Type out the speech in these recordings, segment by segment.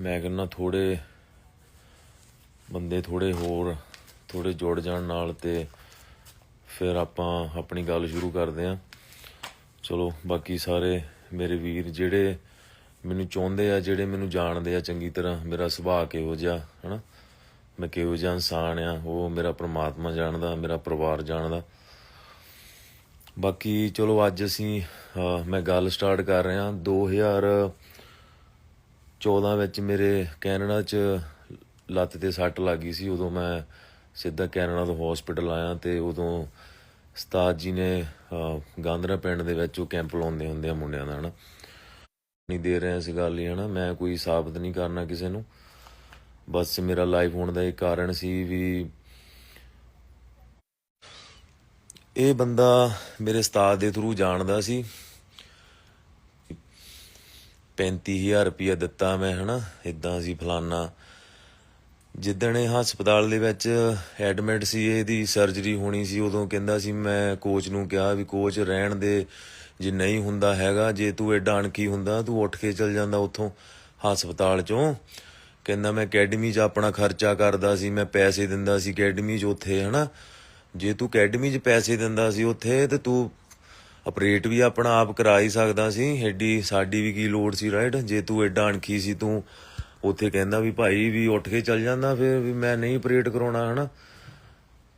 ਮੈਂ ਕਹਿੰਦਾ ਥੋੜੇ ਬੰਦੇ ਥੋੜੇ ਹੋਰ, ਥੋੜੇ ਜੁੜ ਜਾਣ ਨਾਲ ਤੇ ਫਿਰ ਆਪਾਂ ਆਪਣੀ ਗੱਲ ਸ਼ੁਰੂ ਕਰਦੇ ਆਂ। ਚਲੋ, ਬਾਕੀ ਸਾਰੇ ਮੇਰੇ ਵੀਰ ਜਿਹੜੇ ਮੈਨੂੰ ਚਾਹੁੰਦੇ ਆ, ਜਿਹੜੇ ਮੈਨੂੰ ਜਾਣਦੇ ਆ ਚੰਗੀ ਤਰ੍ਹਾਂ, ਮੇਰਾ ਸੁਭਾਅ ਕਿਹੋ ਜਿਹਾ, ਹਨਾ? ਮੈਂ ਕਿਹੋ ਜਿਹਾ ਇਨਸਾਨ ਆ, ਉਹ ਮੇਰਾ ਪ੍ਰਮਾਤਮਾ ਜਾਣਦਾ, ਮੇਰਾ ਪਰਿਵਾਰ ਜਾਣਦਾ। ਬਾਕੀ ਚਲੋ, ਅੱਜ ਅਸੀਂ ਮੈਂ ਗੱਲ ਸਟਾਰਟ ਕਰ ਰਿਹਾ। 2014 ਵਿੱਚ ਮੇਰੇ ਕੈਨੇਡਾ 'ਚ ਲੱਤ ਤੇ ਸੱਟ ਲੱਗ ਗਈ ਸੀ ਉਦੋਂ ਮੈਂ ਸਿੱਧਾ ਕੈਨੇਡਾ ਤੋਂ ਹਸਪੀਟਲ ਆਇਆ ਤੇ ਉਦੋਂ ਸਤਾਜ ਜੀ ਨੇ ਅਹ, ਪਿੰਡ ਦੇ ਵਿੱਚ ਉਹ ਕੈਂਪ ਲਾਉਂਦੇ ਹੁੰਦੇ ਆ ਮੁੰਡਿਆਂ ਦਾ ਹਨਾ। ਨਹੀਂ ਦੇ ਰਿਹਾ ਸੀ ਗੱਲ ਲਈ ਹਨਾ। ਮੈਂ ਕੋਈ ਸਾਬਤ ਨਹੀਂ ਕਰਨਾ ਕਿਸੇ ਨੂੰ। ਬਸ ਮੇਰਾ ਲਾਈਫ ਹੋਣ ਦਾ ਇਹ ਕਾਰਨ ਸੀ ਵੀ ਇਹ ਬੰਦਾ ਮੇਰੇ ਉਸਤਾਦ ਦੇ ਥਰੂ ਜਾਣਦਾ ਸੀ। 35000 ਰੁਪਇਆ ਦਿੱਤਾ ਮੈਂ, ਹਨਾ? ਇਦਾਂ ਸੀ ਫਲਾਨਾ। ਜਿੱਦਣ ਇਹ ਹਸਪਤਾਲ ਦੇ ਵਿੱਚ ਐਡਮਿਟ ਸੀ, ਇਹਦੀ ਸਰਜਰੀ ਹੋਣੀ ਸੀ, ਉਦੋਂ ਕਹਿੰਦਾ ਸੀ, ਮੈਂ ਕੋਚ ਨੂੰ ਕਿਹਾ ਵੀ ਕੋਚ ਰਹਿਣ ਦੇ, ਜੇ ਨਹੀਂ ਹੁੰਦਾ ਹੈਗਾ, ਜੇ ਤੂੰ ਐਡਾ ਅਣਖੀ ਹੁੰਦਾ, ਤੂੰ ਉੱਠ ਕੇ ਚੱਲ ਜਾਂਦਾ ਉੱਥੋਂ ਹਸਪਤਾਲ ਚੋਂ। ਕਹਿੰਦਾ ਮੈਂ ਅਕੈਡਮੀ 'ਚ ਆਪਣਾ ਖਰਚਾ ਕਰਦਾ ਸੀ, ਮੈਂ ਪੈਸੇ ਦਿੰਦਾ ਸੀ ਅਕੈਡਮੀ 'ਚ ਉੱਥੇ, ਹਨਾ? ਜੇ ਤੂੰ ਅਕੈਡਮੀ 'ਚ ਪੈਸੇ ਦਿੰਦਾ ਸੀ ਉੱਥੇ, ਤੇ ਤੂੰ ਆਪਰੇਟ ਵੀ ਆਪਣਾ ਆਪ ਕਰਾ ਹੀ ਸਕਦਾ ਸੀ। ਐਡੀ ਸਾਡੀ ਵੀ ਕੀ ਲੋੜ ਸੀ ਰਾਈਟ ਜੇ ਤੂੰ ਐਡਾ ਅਣਖੀ ਸੀ, ਤੂੰ ਉੱਥੇ ਕਹਿੰਦਾ ਵੀ ਭਾਈ ਵੀ ਉੱਠ ਕੇ ਚੱਲ ਜਾਂਦਾ ਫਿਰ ਵੀ ਮੈਂ ਨਹੀਂ ਆਪਰੇਟ ਕਰਾਉਣਾ, ਹਨਾ?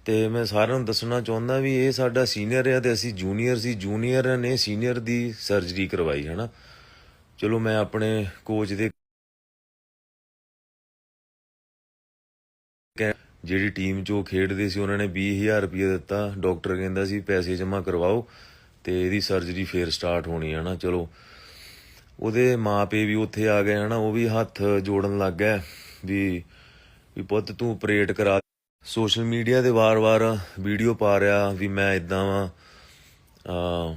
ਤੇ ਮੈਂ ਸਾਰਿਆਂ ਨੂੰ ਦੱਸਣਾ ਚਾਹੁੰਦਾ ਵੀ ਇਹ ਸਾਡਾ ਸੀਨੀਅਰ ਹੈ ਤੇ ਅਸੀਂ ਜੂਨੀਅਰ ਸੀ। ਜੂਨੀਅਰ ਨੇ ਸੀਨੀਅਰ ਦੀ ਸਰਜਰੀ ਕਰਵਾਈ, ਹਨਾ? ਚਲੋ ਮੈਂ ਆਪਣੇ ਕੋਚ ਦੇ ਜਿਹੜੀ ਟੀਮ 'ਚ ਖੇਡਦੇ ਸੀ, ਉਹਨਾਂ ਨੇ 20000 ਰੁਪਏ ਦਿੱਤਾ। ਡਾਕਟਰ ਕਹਿੰਦਾ ਸੀ ਪੈਸੇ ਜਮ੍ਹਾਂ ਕਰਵਾਓ। ਤੇ ਇਹਦੀ ਸਰਜਰੀ ਫੇਰ ਸਟਾਰਟ ਹੋਣੀ ਹੈ ਨਾ, ਚਲੋ। ਉਹਦੇ ਮਾਪੇ ਵੀ ਉੱਥੇ ਆ ਗਏ ਹਨਾ, ਉਹ ਵੀ ਹੱਥ ਜੋੜਨ ਲੱਗ ਗਏ ਵੀ ਵੀ ਪੁੱਤ ਤੂੰ ਆਪਰੇਟ ਕਰਾ। ਸੋਸ਼ਲ ਮੀਡੀਆ ਤੇ ਵਾਰ-ਵਾਰ ਵੀਡੀਓ ਪਾ ਰਿਹਾ ਵੀ ਮੈਂ ਇਦਾਂ ਵਾਂ। ਆ,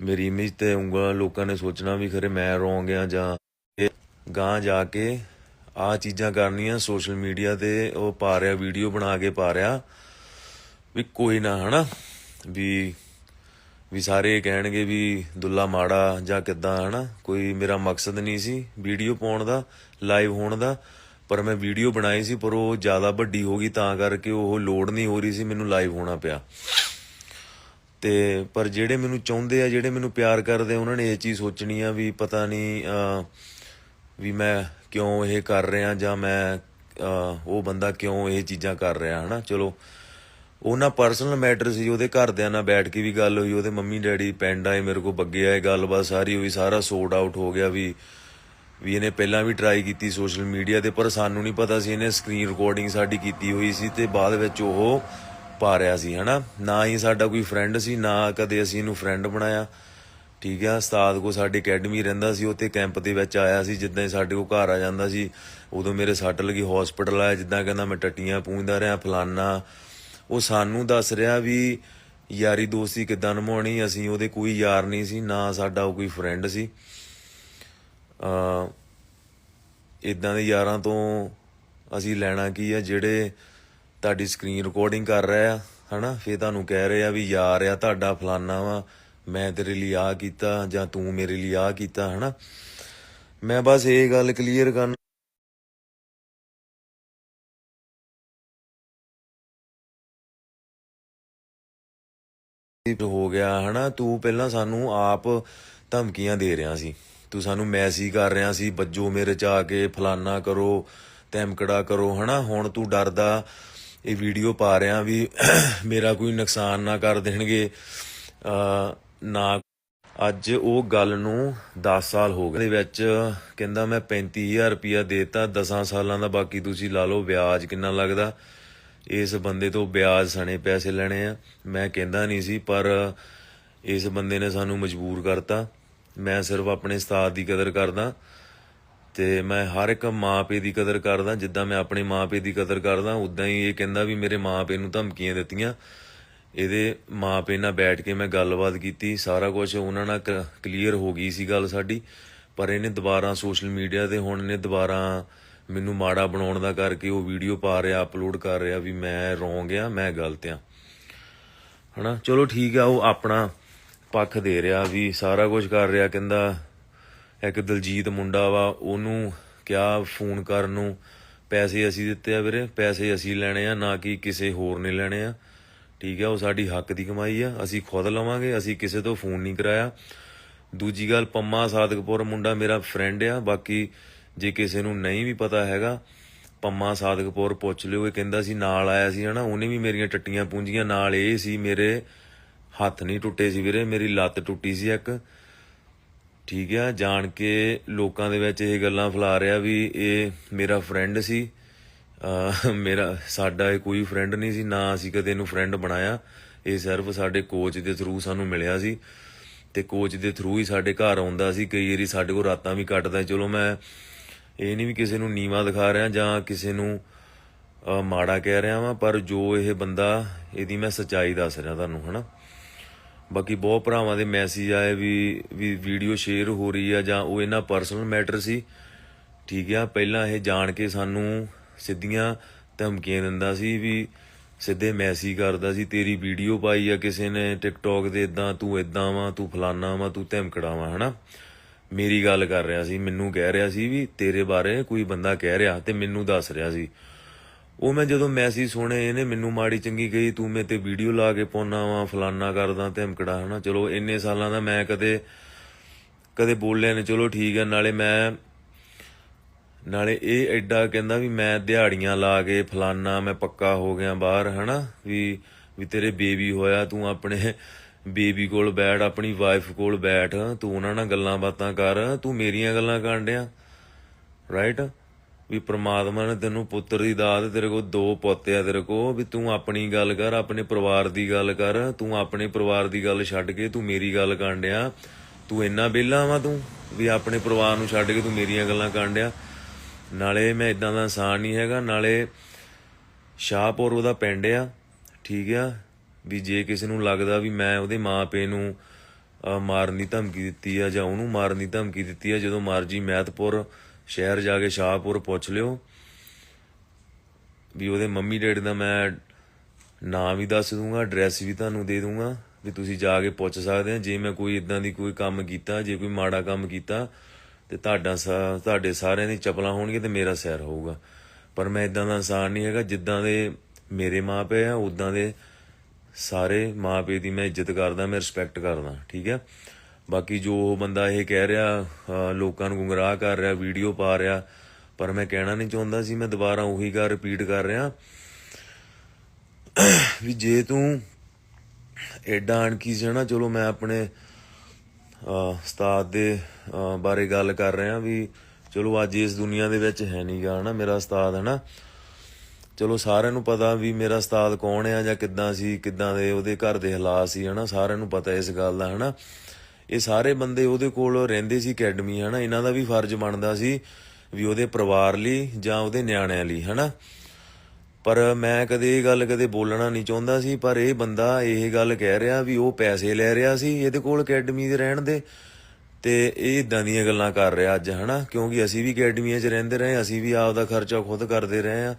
ਮੇਰੀ ਇਮੇਜ ਤੇ ਉਂਗਲਾਂ ਲੋਕਾਂ ਨੇ ਸੋਚਣਾ ਵੀ ਖਰੇ ਮੈਂ ਰੋਂਗ ਆ ਜਾਂ ਇਹ। ਗਾਂ ਜਾ ਕੇ ਆ ਚੀਜ਼ਾਂ ਕਰਨੀਆਂ ਸੋਸ਼ਲ ਮੀਡੀਆ ਤੇ, ਉਹ ਪਾ ਰਿਹਾ ਵੀਡੀਓ ਬਣਾ ਕੇ ਪਾ ਰਿਹਾ। ਵੀ ਕੋਈ ਨਾ ਹਨਾ, ਵੀ ਵੀ ਸਾਰੇ ਕਹਿਣਗੇ ਵੀ ਦੁੱਲਾ ਮਾੜਾ ਜਾਂ ਕਿੱਦਾਂ, ਹਨਾ? ਕੋਈ ਮੇਰਾ ਮਕਸਦ ਨਹੀਂ ਸੀ ਵੀਡੀਓ ਪਾਉਣ ਦਾ, ਲਾਈਵ ਹੋਣ ਦਾ, ਪਰ ਮੈਂ ਵੀਡੀਓ ਬਣਾਈ ਸੀ, ਪਰ ਉਹ ਜ਼ਿਆਦਾ ਵੱਡੀ ਹੋ ਗਈ, ਤਾਂ ਕਰਕੇ ਉਹ ਲੋਡ ਨਹੀਂ ਹੋ ਰਹੀ ਸੀ ਮੈਨੂੰ ਲਾਈਵ ਹੋਣਾ ਪਿਆ। ਤੇ ਪਰ ਜਿਹੜੇ ਮੈਨੂੰ ਚਾਹੁੰਦੇ ਆ, ਜਿਹੜੇ ਮੈਨੂੰ ਪਿਆਰ ਕਰਦੇ ਉਹਨਾਂ ਨੇ ਇਹ ਚੀਜ਼ ਸੋਚਣੀ ਆ ਵੀ ਪਤਾ ਨਹੀਂ ਵੀ ਮੈਂ ਕਿਉਂ ਇਹ ਕਰ ਰਿਹਾ ਜਾਂ ਮੈਂ ਉਹ ਬੰਦਾ ਕਿਉਂ ਇਹ ਚੀਜ਼ਾਂ ਕਰ ਰਿਹਾ, ਹਨਾ? ਚਲੋ ਉਹਨਾਂ ਪਰਸਨਲ ਮੈਟਰ ਸੀ, ਉਹਦੇ ਘਰਦਿਆਂ ਨਾਲ ਬੈਠ ਕੇ ਵੀ ਗੱਲ ਹੋਈ, ਉਹਦੇ ਮੰਮੀ, ਡੈਡੀ, ਪਿੰਡ ਆਏ, ਮੇਰੇ ਕੋਲ ਬੱਗੇ ਆਏ, ਗੱਲਬਾਤ ਸਾਰੀ ਹੋਈ, ਸਾਰਾ ਸੋਰਟ ਆਊਟ ਹੋ ਗਿਆ ਵੀ ਵੀ ਇਹਨੇ ਪਹਿਲਾਂ ਵੀ ਟਰਾਈ ਕੀਤੀ ਸੋਸ਼ਲ ਮੀਡੀਆ ਤੇ, ਪਰ ਸਾਨੂੰ ਨਹੀਂ ਪਤਾ ਸੀ ਇਹਨੇ ਸਕਰੀਨ ਰਿਕਾਰਡਿੰਗ ਸਾਡੀ ਕੀਤੀ ਹੋਈ ਸੀ ਤੇ ਬਾਅਦ ਵਿੱਚ ਉਹ ਪਾ ਰਿਹਾ ਸੀ, ਹਨਾ? ਨਾ ਹੀ ਸਾਡਾ ਕੋਈ ਫਰੈਂਡ ਸੀ, ਨਾ ਕਦੇ ਅਸੀਂ ਇਹਨੂੰ ਫਰੈਂਡ ਬਣਾਇਆ। ਠੀਕ ਆ, ਉਸਤਾਦ ਕੋ ਸਾਡੀ ਅਕੈਡਮੀ ਰਹਿੰਦਾ ਸੀ ਉਹ 'ਤੇ ਕੈਂਪ ਦੇ ਵਿੱਚ ਆਇਆ ਸੀ, ਜਿੱਦਾਂ ਹੀ ਸਾਡੇ ਕੋ ਘਰ ਆ ਜਾਂਦਾ ਸੀ, ਉਦੋਂ ਮੇਰੇ ਸੱਟ ਲੱਗੀ ਹਸਪੀਟਲ ਆਇਆ, ਜਿੱਦਾਂ ਕਹਿੰਦਾ ਮੈਂ ਟੱਟੀਆਂ ਪੂੰਝਦਾ ਰਿਹਾ, ਫਲਾਨਾ ਉਹ ਸਾਨੂੰ ਦੱਸ ਰਿਹਾ ਵੀ ਯਾਰੀ ਦੋਸਤੀ ਕਿਦਾਂ ਨਿਭਾਉਣੀ, ਅਸੀਂ ਉਹਦੇ ਕੋਈ ਯਾਰ ਨਹੀਂ ਸੀ, ਨਾ ਸਾਡਾ ਉਹ ਕੋਈ ਫਰੈਂਡ ਸੀ। ਅ ਇਦਾਂ ਦੇ ਯਾਰਾਂ ਤੋਂ ਅਸੀਂ ਲੈਣਾ ਕੀ ਆ, ਜਿਹੜੇ ਤੁਹਾਡੀ ਸਕਰੀਨ ਰਿਕਾਰਡਿੰਗ ਕਰ ਰਹੇ ਆ, ਹਨਾ? ਫੇਰ ਤੁਹਾਨੂੰ ਕਹਿ ਰਹੇ ਆ ਵੀ ਯਾਰ ਆ ਤੁਹਾਡਾ ਫਲਾਨਾ ਵਾ, ਮੈਂ ਤੇਰੇ ਲਈ ਆ ਕੀਤਾ ਜਾਂ ਤੂੰ ਮੇਰੇ ਲਈ ਆ ਕੀਤਾ, ਹਨਾ? ਮੈਂ ਬਸ ਇਹ ਗੱਲ ਕਲੀਅਰ ਕਰਨ ਹੋ ਗਿਆ, ਹਨਾ? ਤੂੰ ਪਹਿਲਾਂ ਸਾਨੂੰ ਆਪ ਧਮਕੀਆਂ ਦੇ ਰਿਹਾ ਸੀ। ਤੂੰ ਸਾਨੂੰ ਮੈਸੇਜ ਕਰ ਰਿਹਾ ਸੀ, ਬੱਜੋ ਮੇਰੇ ਚ ਆ ਕੇ, ਫਲਾਨਾ ਕਰੋ, ਧਮਕੜਾ ਕਰੋ, ਹਨਾ? ਹੁਣ ਤੂੰ ਡਰਦਾ, ਇਹ ਵੀਡੀਓ ਪਾ ਰਿਹਾ ਵੀ ਮੇਰਾ ਕੋਈ ਨੁਕਸਾਨ ਨਾ ਕਰ ਦੇਣਗੇ। ਨਾ। ਅੱਜ ਉਹ ਗੱਲ ਨੂੰ 10 ਸਾਲ ਹੋ ਗਏ। ਦੇ ਵਿੱਚ ਕਹਿੰਦਾ ਮੈਂ 35000 ਰੁਪਇਆ ਦੇਤਾ 10 ਸਾਲਾਂ ਦਾ ਬਾਕੀ ਤੁਸੀਂ ਲਾ ਲਓ, ਵਿਆਜ ਕਿੰਨਾ ਲੱਗਦਾ? ਇਸ ਬੰਦੇ ਤੋਂ ਵਿਆਜ ਸਣੇ ਪੈਸੇ ਲੈਣੇ ਆ। ਮੈਂ ਕਹਿੰਦਾ ਨਹੀਂ ਸੀ, ਪਰ ਇਸ ਬੰਦੇ ਨੇ ਸਾਨੂੰ ਮਜਬੂਰ ਕਰਤਾ। ਮੈਂ ਸਿਰਫ ਆਪਣੇ ਉਸਤਾਦ ਦੀ ਕਦਰ ਕਰਦਾ ਤੇ ਮੈਂ ਹਰ ਇੱਕ ਮਾਪੇ ਦੀ ਕਦਰ ਕਰਦਾ। ਜਿੱਦਾਂ ਮੈਂ ਆਪਣੇ ਮਾਪੇ ਦੀ ਕਦਰ ਕਰਦਾ, ਉਦਾਂ ਹੀ ਇਹ ਕਹਿੰਦਾ ਵੀ ਮੇਰੇ ਮਾਪੇ ਨੂੰ ਧਮਕੀਆਂ ਦਿੱਤੀਆਂ। ਇਹਦੇ ਮਾਪੇ ਨਾਲ ਬੈਠ ਕੇ ਮੈਂ ਗੱਲਬਾਤ ਕੀਤੀ। ਸਾਰਾ ਕੁਝ ਉਹਨਾਂ ਨਾਲ ਕਲੀਅਰ ਹੋ ਗਈ ਸੀ ਗੱਲ ਸਾਡੀ। ਪਰ ਇਹਨੇ ਦੁਬਾਰਾ ਸੋਸ਼ਲ ਮੀਡੀਆ ਤੇ ਹੁਣ ਇਹਨੇ ਦੁਬਾਰਾ ਮੈਨੂੰ ਮਾੜਾ ਬਣਾਉਣ ਦਾ ਕਰਕੇ ਉਹ ਵੀਡੀਓ ਪਾ ਰਿਹਾ ਅਪਲੋਡ ਕਰ ਰਿਹਾ ਵੀ ਮੈਂ ਰੋਂਗ ਆ, ਮੈਂ ਗਲਤ ਆ। ਹਨਾ? ਚਲੋ ਠੀਕ ਆ, ਉਹ ਆਪਣਾ ਪੱਖ ਦੇ ਰਿਹਾ ਵੀ ਸਾਰਾ ਕੁਝ ਕਰ ਰਿਹਾ, ਕਹਿੰਦਾ ਇੱਕ ਦਲਜੀਤ ਮੁੰਡਾ ਵਾ, ਉਹਨੂੰ ਕਿਹਾ ਫੋਨ ਕਰਨ ਨੂੰ, ਪੈਸੇ ਅਸੀਂ ਦਿੱਤੇ ਆ ਵੀਰੇ, ਪੈਸੇ ਅਸੀਂ ਲੈਣੇ ਆ, ਨਾ ਕਿ ਕਿਸੇ ਹੋਰ ਨੇ ਲੈਣੇ ਆ। ਠੀਕ ਆ, ਉਹ ਸਾਡੀ ਹੱਕ ਦੀ ਕਮਾਈ ਆ, ਅਸੀਂ ਖੁਦ ਲਵਾਂਗੇ, ਅਸੀਂ ਕਿਸੇ ਤੋਂ ਫੋਨ ਨਹੀਂ ਕਰਾਇਆ। ਦੂਜੀ ਗੱਲ, ਪੰਮਾ ਸਾਦਕਪੁਰ ਮੁੰਡਾ ਮੇਰਾ ਫਰੈਂਡ ਆ, ਬਾਕੀ ਜੇ ਕਿਸੇ ਨੂੰ ਨਹੀਂ ਵੀ ਪਤਾ ਹੈਗਾ, ਪੰਮਾ ਸਾਦਕਪੁਰ ਪੁੱਛ ਲਿਓ, ਇਹ ਕਹਿੰਦਾ ਸੀ ਨਾਲ ਆਇਆ ਸੀ, ਹਨਾ? ਉਹਨੇ ਵੀ ਮੇਰੀਆਂ ਟੱਟੀਆਂ ਪੂੰਜੀਆਂ ਨਾਲ ਇਹ ਸੀ ਮੇਰੇ ਹੱਥ ਨਹੀਂ ਟੁੱਟੇ ਸੀ ਵੀਰੇ, ਮੇਰੀ ਲੱਤ ਟੁੱਟੀ ਸੀ ਇੱਕ। ਠੀਕ ਆ, ਜਾਣ ਕੇ ਲੋਕਾਂ ਦੇ ਵਿੱਚ ਇਹ ਗੱਲਾਂ ਫੈਲਾ ਰਿਹਾ ਵੀ ਇਹ ਮੇਰਾ ਫਰੈਂਡ ਸੀ। ਮੇਰਾ, ਸਾਡਾ ਇਹ ਕੋਈ ਫਰੈਂਡ ਨਹੀਂ ਸੀ, ਨਾ ਅਸੀਂ ਕਦੇ ਇਹਨੂੰ ਫਰੈਂਡ ਬਣਾਇਆ। ਇਹ ਸਿਰਫ ਸਾਡੇ ਕੋਚ ਦੇ ਥਰੂ ਸਾਨੂੰ ਮਿਲਿਆ ਸੀ ਤੇ ਕੋਚ ਦੇ ਥਰੂ ਹੀ ਸਾਡੇ ਘਰ ਆਉਂਦਾ ਸੀ, ਕਈ ਵਾਰੀ ਸਾਡੇ ਕੋਲ ਰਾਤਾਂ ਵੀ ਕੱਟਦਾ ਚਲੋ ਮੈਂ ਇਹ ਨਹੀਂ ਵੀ ਕਿਸੇ ਨੂੰ ਨੀਵਾ ਦਿਖਾ ਰਿਹਾ ਜਾਂ ਕਿਸੇ ਨੂੰ ਮਾੜਾ ਕਹਿ ਰਿਹਾ ਵਾਂ, ਪਰ ਜੋ ਇਹ ਬੰਦਾ, ਇਹਦੀ ਮੈਂ ਸੱਚਾਈ ਦੱਸ ਰਿਹਾ ਤੁਹਾਨੂੰ, ਹਨਾ? ਬਾਕੀ ਬਹੁਤ ਭਰਾਵਾਂ ਦੇ ਮੈਸੇਜ ਆਏ ਵੀ ਵੀ ਵੀਡੀਓ ਸ਼ੇਅਰ ਹੋ ਰਹੀ ਆ ਜਾਂ ਉਹ ਇਹਨਾਂ ਪਰਸਨਲ ਮੈਟਰ ਸੀ। ਠੀਕ ਆ, ਪਹਿਲਾਂ ਇਹ ਜਾਣ ਕੇ ਸਾਨੂੰ ਸਿੱਧੀਆਂ ਧਮਕੀਆਂ ਦਿੰਦਾ ਸੀ ਵੀ ਸਿੱਧੇ ਮੈਸੇਜ ਕਰਦਾ ਸੀ, ਤੇਰੀ ਵੀਡੀਓ ਪਾਈ ਆ ਕਿਸੇ ਨੇ ਟਿਕਟੌਕ ਦੇ ਇਦਾਂ ਤੂੰ ਇਦਾਂ ਵਾ, ਤੂੰ ਫਲਾਨਾ ਵਾ, ਤੂੰ ਧਮਕੜਾ ਵਾ, ਹਨਾ? ਮੇਰੀ ਗੱਲ ਕਰ ਰਿਹਾ ਸੀ, ਮੈਨੂੰ ਕਹਿ ਰਿਹਾ ਸੀ ਵੀ ਤੇਰੇ ਬਾਰੇ ਕੋਈ ਬੰਦਾ ਕਹਿ ਰਿਹਾ ਤੇ ਮੈਨੂੰ ਦੱਸ ਰਿਹਾ ਸੀ। ਉਹ ਮੈਂ ਜਦੋਂ ਮੈਸੇਜ ਸੁਣੇ, ਇਹਨੇ ਮੈਨੂੰ ਮਾੜੀ ਚੰਗੀ ਕਹੀ, ਤੂੰ ਮੇ ਤੇ ਵੀਡੀਓ ਲਾ ਕੇ ਪਾਉਣਾ ਵਾ, ਫਲਾਨਾ ਕਰਦਾ, ਧਮਕੜਾ, ਹਨਾ? ਚਲੋ, ਇੰਨੇ ਸਾਲਾਂ ਦਾ ਮੈਂ ਕਦੇ ਕਦੇ ਬੋਲਿਆ ਨੇ। ਚਲੋ, ਠੀਕ ਹੈ ਨਾਲੇ ਮੈਂ, ਨਾਲੇ ਇਹ ਐਡਾ ਕਹਿੰਦਾ ਵੀ ਮੈਂ ਦਿਹਾੜੀਆਂ ਲਾ ਕੇ ਫਲਾਨਾ, ਮੈਂ ਪੱਕਾ ਹੋ ਗਿਆ ਬਾਹਰ, ਹਨਾ? ਵੀ ਵੀ ਤੇਰੇ ਬੇਬੀ ਹੋਇਆ, ਤੂੰ ਆਪਣੇ ਬੇਬੀ ਕੋਲ ਬੈਠ, ਆਪਣੀ ਵਾਈਫ ਕੋਲ ਬੈਠ, ਤੂੰ ਉਹਨਾਂ ਨਾਲ ਗੱਲਾਂ ਬਾਤਾਂ ਕਰ, ਤੂੰ ਮੇਰੀਆਂ ਗੱਲਾਂ ਕਰਨ ਡਿਆ ਰਾਈਟ ਵੀ ਪ੍ਰਮਾਤਮਾ ਨੇ ਤੈਨੂੰ ਪੁੱਤਰ ਦੀ ਦਾਤ ਤੇਰੇ ਕੋਲ, ਦੋ ਪੋਤੇ ਆ ਤੇਰੇ ਕੋਲ, ਵੀ ਤੂੰ ਆਪਣੀ ਗੱਲ ਕਰ, ਆਪਣੇ ਪਰਿਵਾਰ ਦੀ ਗੱਲ ਕਰ, ਤੂੰ ਆਪਣੇ ਪਰਿਵਾਰ ਦੀ ਗੱਲ ਛੱਡ ਕੇ ਤੂੰ ਮੇਰੀ ਗੱਲ ਕਰਨ ਡਿਆ ਤੂੰ ਇੰਨਾ ਬੇਲਾ ਵਾ ਤੂੰ, ਵੀ ਆਪਣੇ ਪਰਿਵਾਰ ਨੂੰ ਛੱਡ ਕੇ ਤੂੰ ਮੇਰੀਆਂ ਗੱਲਾਂ ਕਰਨ ਡਿਆ ਨਾਲੇ ਮੈਂ ਇਦਾਂ ਦਾ ਇਨਸਾਨ ਨਹੀਂ ਹੈਗਾ, ਨਾਲੇ ਸ਼ਾਹਪੁਰ ਉਹਦਾ ਪਿੰਡ ਆ, ਠੀਕ ਆ? ਵੀ ਜੇ ਕਿਸੇ ਨੂੰ ਲੱਗਦਾ ਵੀ ਮੈਂ ਉਹਦੇ ਮਾਪੇ ਨੂੰ ਮਾਰਨ ਦੀ ਧਮਕੀ ਦਿੱਤੀ ਆ ਜਾਂ ਉਹਨੂੰ ਮਾਰਨ ਦੀ ਧਮਕੀ ਦਿੱਤੀ ਆ, ਜਦੋਂ ਮਰਜ਼ੀ ਮਹਿਤਪੁਰ ਸ਼ਹਿਰ ਜਾ ਕੇ ਸ਼ਾਹਪੁਰ ਪੁੱਛ ਲਿਓ ਵੀ ਉਹਦੇ ਮੰਮੀ ਡੈਡੀ ਦਾ ਮੈਂ ਨਾਂ ਵੀ ਦੱਸ ਦੂੰਗਾ ਐਡਰੈਸ ਵੀ ਤੁਹਾਨੂੰ ਦੇ ਦੂੰਗਾ, ਵੀ ਤੁਸੀਂ ਜਾ ਕੇ ਪੁੱਛ ਸਕਦੇ ਆ, ਜੇ ਮੈਂ ਕੋਈ ਇਦਾਂ ਦੀ ਕੋਈ ਕੰਮ ਕੀਤਾ, ਜੇ ਕੋਈ ਮਾੜਾ ਕੰਮ ਕੀਤਾ, ਤੇ ਤੁਹਾਡਾ ਸਾ- ਤੁਹਾਡੇ ਸਾਰਿਆਂ ਦੀ ਚਪਲਾਂ ਹੋਣਗੀਆਂ ਤੇ ਮੇਰਾ ਸਿਰ ਹੋਊਗਾ। ਪਰ ਮੈਂ ਇਦਾਂ ਦਾ ਇਨਸਾਨ ਨਹੀਂ ਹੈਗਾ, ਜਿੱਦਾਂ ਦੇ ਮੇਰੇ ਮਾਪੇ ਆ ਉਦਾਂ ਦੇ ਸਾਰੇ ਮਾਪੇ ਦੀ ਮੈਂ ਇੱਜ਼ਤ ਕਰਦਾ, ਮੈਂ ਰਿਸਪੈਕਟ ਕਰਦਾ, ਠੀਕ ਹੈ? ਬਾਕੀ ਜੋ ਉਹ ਬੰਦਾ ਇਹ ਕਹਿ ਰਿਹਾ ਲੋਕਾਂ ਨੂੰ ਗੁੰਮਰਾਹ ਕਰ ਰਿਹਾ ਵੀਡੀਓ ਪਾ ਰਿਹਾ, ਪਰ ਮੈਂ ਕਹਿਣਾ ਨਹੀਂ ਚਾਹੁੰਦਾ ਸੀ, ਮੈਂ ਦੁਬਾਰਾ ਉਹੀ ਗੱਲ ਰਿਪੀਟ ਕਰ ਰਿਹਾ। ਵੀ ਜੇ ਤੂੰ ਐਡਾ ਅਣਖੀ ਸੀ ਨਾ, ਚਲੋ ਮੈਂ ਆਪਣੇ ਉਸਤਾਦ ਦੇ ਬਾਰੇ ਗੱਲ ਕਰ ਰਿਹਾ ਵੀ ਚਲੋ ਅੱਜ ਇਸ ਦੁਨੀਆ ਦੇ ਵਿੱਚ ਹੈ ਨਹੀਂ ਨਹੀਂਗਾ ਨਾ ਮੇਰਾ ਉਸਤਾਦ ਹੈ ਨਾ ਚਲੋ ਸਾਰਿਆਂ ਨੂੰ ਪਤਾ ਵੀ ਮੇਰਾ ਉਸਤਾਦ ਕੌਣ ਆ ਜਾਂ ਕਿੱਦਾਂ ਸੀ, ਕਿੱਦਾਂ ਦੇ ਉਹਦੇ ਘਰ ਦੇ ਹਾਲਾਤ ਸੀ, ਹਨਾ? ਸਾਰਿਆਂ ਨੂੰ ਪਤਾ ਇਸ ਗੱਲ ਦਾ, ਹਨਾ? ਇਹ ਸਾਰੇ ਬੰਦੇ ਉਹਦੇ ਕੋਲ ਰਹਿੰਦੇ ਸੀ ਅਕੈਡਮੀ, ਹਨਾ? ਇਹਨਾਂ ਦਾ ਵੀ ਫਰਜ਼ ਬਣਦਾ ਸੀ ਵੀ ਉਹਦੇ ਪਰਿਵਾਰ ਲਈ ਜਾਂ ਉਹਦੇ ਨਿਆਣਿਆਂ ਲਈ, ਹਨਾ? ਪਰ ਮੈਂ ਕਦੇ ਇਹ ਗੱਲ ਕਦੇ ਬੋਲਣਾ ਨਹੀਂ ਚਾਹੁੰਦਾ ਸੀ, ਪਰ ਇਹ ਬੰਦਾ ਇਹ ਗੱਲ ਕਹਿ ਰਿਹਾ ਵੀ ਉਹ ਪੈਸੇ ਲੈ ਰਿਹਾ ਸੀ ਇਹਦੇ ਕੋਲ ਅਕੈਡਮੀ ਦੇ ਰਹਿਣ ਦੇ ਤੇ ਇਹ ਇਦਾਂ ਦੀਆਂ ਗੱਲਾਂ ਕਰ ਰਿਹਾ ਅੱਜ, ਹਨਾ? ਕਿਉਂਕਿ ਅਸੀਂ ਵੀ ਅਕੈਡਮੀਆਂ 'ਚ ਰਹਿੰਦੇ ਰਹੇ, ਅਸੀਂ ਵੀ ਆਪ ਦਾ ਖਰਚਾ ਖੁਦ ਕਰਦੇ ਰਹੇ ਆ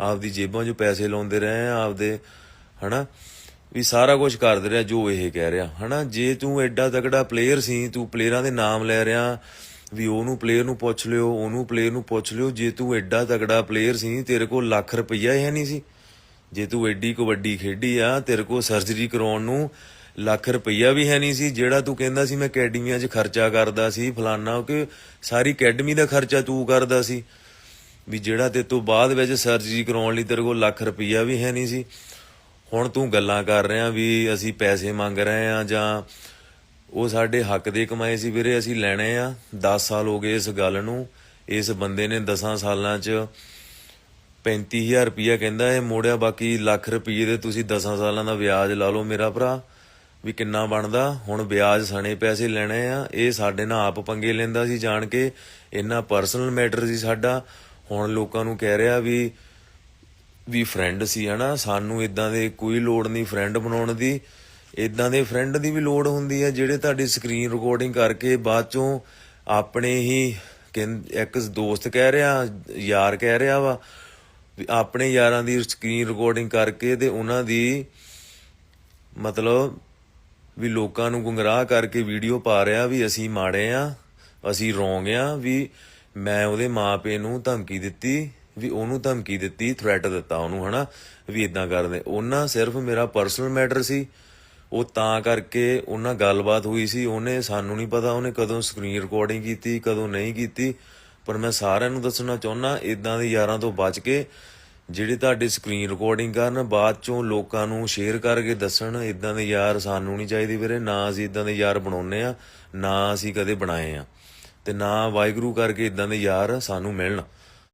ਆਪਦੀ ਜੇਬਾਂ 'ਚੋਂ ਪੈਸੇ ਲਾਉਂਦੇ ਰਹੇ ਆ, ਆਪਦੇ, ਹਨਾ? ਵੀ ਸਾਰਾ ਕੁਝ ਕਰਦੇ ਰਿਹਾ ਜੋ ਇਹ ਕਹਿ ਰਿਹਾ, ਹਨਾ? ਜੇ ਤੂੰ ਐਡਾ ਤਕੜਾ ਪਲੇਅਰ ਸੀ, ਤੂੰ ਪਲੇਅਰਾਂ ਦੇ ਨਾਮ ਲੈ ਰਿਹਾ, ਵੀ ਉਹਨੂੰ ਪਲੇਅਰ ਨੂੰ ਪੁੱਛ ਲਿਓ, ਉਹਨੂੰ ਪਲੇਅਰ ਨੂੰ ਪੁੱਛ ਲਿਓ, ਜੇ ਤੂੰ ਐਡਾ ਤਕੜਾ ਪਲੇਅਰ ਸੀ, ਤੇਰੇ ਕੋਲ ਲੱਖ ਰੁਪਈਆ ਹੈ ਨਹੀਂ ਸੀ। ਜੇ ਤੂੰ ਐਡੀ ਕਬੱਡੀ ਖੇਡੀ ਆ, ਤੇਰੇ ਕੋਲ ਸਰਜਰੀ ਕਰਾਉਣ ਨੂੰ ਲੱਖ ਰੁਪਈਆ ਵੀ ਹੈ ਨਹੀਂ ਸੀ, ਜਿਹੜਾ ਤੂੰ ਕਹਿੰਦਾ ਸੀ ਮੈਂ ਅਕੈਡਮੀਆਂ 'ਚ ਖਰਚਾ ਕਰਦਾ ਸੀ, ਫਲਾਨਾ ਕਿ ਸਾਰੀ ਅਕੈਡਮੀ ਦਾ ਖਰਚਾ ਤੂੰ ਕਰਦਾ ਸੀ। ਵੀ ਜਿਹੜਾ ਤੇ ਤੋਂ ਬਾਅਦ ਵਿੱਚ ਸਰਜਰੀ ਕਰਾਉਣ ਲਈ ਤੇਰੇ ਕੋਲ ਲੱਖ ਰੁਪਈਆ ਵੀ ਹੈ ਨਹੀਂ ਸੀ। ਹੁਣ ਤੂੰ ਗੱਲਾਂ ਕਰ ਰਿਹਾ ਵੀ ਅਸੀਂ ਪੈਸੇ ਮੰਗ ਰਹੇ ਆ ਜਾਂ ਉਹ ਸਾਡੇ ਹੱਕ ਦੇ ਕਮਾਏ ਸੀ ਵੀਰੇ, ਅਸੀਂ ਲੈਣੇ ਆ। 10 ਸਾਲ ਹੋ ਗਏ ਇਸ ਗੱਲ ਨੂੰ। ਇਸ ਬੰਦੇ ਨੇ 10 ਸਾਲਾਂ 'ਚ 35000 ਰੁਪਈਆ ਕਹਿੰਦਾ ਇਹ ਮੋੜਿਆ, ਬਾਕੀ ਲੱਖ ਰੁਪਈਏ ਦੇ ਤੁਸੀਂ 10 ਸਾਲਾਂ ਦਾ ਵਿਆਜ ਲਾ ਲਓ ਮੇਰਾ ਭਰਾ। ਵੀ ਕਿੰਨਾ ਬਣਦਾ? ਹੁਣ ਵਿਆਜ ਸਣੇ ਪੈਸੇ ਲੈਣੇ ਆ। ਇਹ ਸਾਡੇ ਨਾਲ ਆਪ ਪੰਗੇ ਲੈਂਦਾ ਸੀ ਜਾਣ ਕੇ। ਇੰਨਾ ਪਰਸਨਲ ਮੈਟਰ ਸੀ ਸਾਡਾ। ਹੁਣ ਲੋਕਾਂ ਨੂੰ ਕਹਿ ਰਿਹਾ ਵੀ ਵੀ ਫਰੈਂਡ ਸੀ, ਹਨਾ? ਸਾਨੂੰ ਇਦਾਂ ਦੇ ਕੋਈ ਲੋੜ ਨਹੀਂ ਫਰੈਂਡ ਬਣਾਉਣ ਦੀ। ਇਦਾਂ ਦੇ ਫਰੈਂਡ ਦੀ ਵੀ ਲੋੜ ਹੁੰਦੀ ਹੈ ਜਿਹੜੇ ਤੁਹਾਡੀ ਸਕਰੀਨ ਰਿਕਾਰਡਿੰਗ ਕਰਕੇ ਬਾਅਦ ਚੋਂ ਆਪਣੇ ਹੀ ਕਹਿੰ- ਇੱਕ ਦੋਸਤ ਕਹਿ ਰਿਹਾ, ਯਾਰ ਕਹਿ ਰਿਹਾ ਵਾ, ਵੀ ਆਪਣੇ ਯਾਰਾਂ ਦੀ ਸਕਰੀਨ ਰਿਕਾਰਡਿੰਗ ਕਰਕੇ ਤੇ ਉਹਨਾਂ ਦੀ ਮਤਲਬ ਵੀ ਲੋਕਾਂ ਨੂੰ ਗੁੰਮਰਾਹ ਕਰਕੇ ਵੀਡੀਓ ਪਾ ਰਿਹਾ ਵੀ ਅਸੀਂ ਮਾੜੇ ਆ, ਅਸੀਂ ਰੋਂਗ ਆ, ਵੀ ਮੈਂ ਉਹਦੇ ਮਾਪੇ ਨੂੰ ਧਮਕੀ ਦਿੱਤੀ, ਵੀ ਉਹਨੂੰ ਧਮਕੀ ਦਿੱਤੀ ਥ੍ਰੈਟ ਦਿੱਤਾ ਉਹਨੂੰ, ਹਨਾ, ਵੀ ਇਦਾਂ ਕਰਦੇ। ਉਹਨਾਂ ਸਿਰਫ ਮੇਰਾ ਪਰਸਨਲ ਮੈਟਰ ਸੀ। ਉਹ ਤਾਂ ਕਰਕੇ ਉਹਨਾਂ ਗੱਲਬਾਤ ਹੋਈ ਸੀ। ਉਹਨੇ ਸਾਨੂੰ ਨਹੀਂ ਪਤਾ ਉਹਨੇ ਕਦੋਂ ਸਕਰੀਨ ਰਿਕਾਰਡਿੰਗ ਕੀਤੀ, ਕਦੋਂ ਨਹੀਂ ਕੀਤੀ। ਪਰ ਮੈਂ ਸਾਰਿਆਂ ਨੂੰ ਦੱਸਣਾ ਚਾਹੁੰਦਾ ਇਦਾਂ ਦੇ ਯਾਰਾਂ ਤੋਂ ਬਚ ਕੇ ਜਿਹੜੇ ਤੁਹਾਡੇ ਸਕਰੀਨ ਰਿਕਾਰਡਿੰਗ ਕਰਨ, ਬਾਅਦ ਚੋਂ ਲੋਕਾਂ ਨੂੰ ਸ਼ੇਅਰ ਕਰਕੇ ਦੱਸਣ ਇਦਾਂ ਦੇ ਯਾਰ ਸਾਨੂੰ ਨਹੀਂ ਚਾਹੀਦੇ ਵੀਰੇ। ਨਾ ਅਸੀਂ ਇਦਾਂ ਦੇ ਯਾਰ ਬਣਾਉਨੇ ਆ, ਨਾ ਅਸੀਂ ਕਦੇ ਬਣਾਏ ਆ। ਤੇ ਨਾ ਵਾਹਿਗੁਰੂ ਕਰਕੇ ਇਦਾਂ ਦੇ ਯਾਰ ਸਾਨੂੰ ਮਿਲਣ।